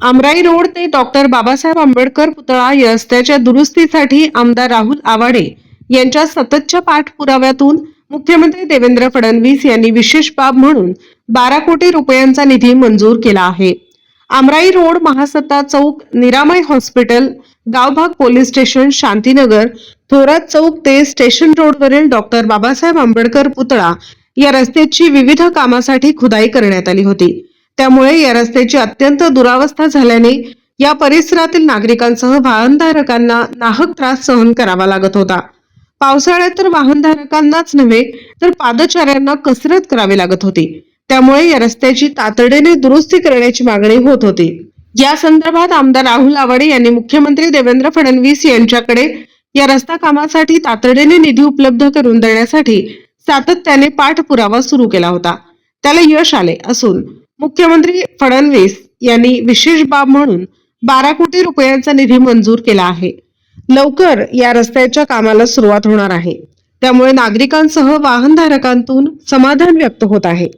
आमराई road ते doctor Babasaheb Ambedkar पुतळा या रस्त्याच्या दुरुस्तीसाठी आमदार राहुल आवाडे यांच्या सततच्या पाठपुराव्यातून मुख्यमंत्री देवेंद्र फडणवीस यांनी विशेष बाब म्हणून बारा कोटी रुपयांचा निधी मंजूर केला आहे. आमराई रोड महासत्ता चौक Niramay hospital Gavbhag police station Shantinagar Thorat चौक ते स्टेशन रोडवरील डॉक्टर बाबासाहेब आंबेडकर पुतळा या रस्त्याची विविध कामासाठी खुदाई करण्यात आली होती. त्यामुळे या रस्त्याची अत्यंत दुरावस्था झाल्याने या परिसरातील नागरिकांसह वाहनधारकांना नाहक त्रास सहन करावा लागत होता. पावसाळ्यात तर वाहनधारकांनाच नव्हे तर पादचाऱ्यांना कसरत करावी लागत होती. त्यामुळे या रस्त्याची तातडीने दुरुस्ती करण्याची मागणी होत होती. या संदर्भात आमदार राहुल आवाडे यांनी मुख्यमंत्री देवेंद्र फडणवीस यांच्याकडे या रस्ता कामासाठी तातडीने निधी उपलब्ध करून देण्यासाठी सातत्याने पाठपुरावा सुरू केला होता. त्याला यश आले असून मुख्यमंत्री फडणवीस यांनी विशेष बाब म्हणून बारा कोटी रुपयांचा निधी मंजूर केला आहे. लवकर या रस्त्याच्या कामाला सुरुवात होणार आहे. त्यामुळे नागरिकांसह वाहनधारकांतून समाधान व्यक्त होत आहे.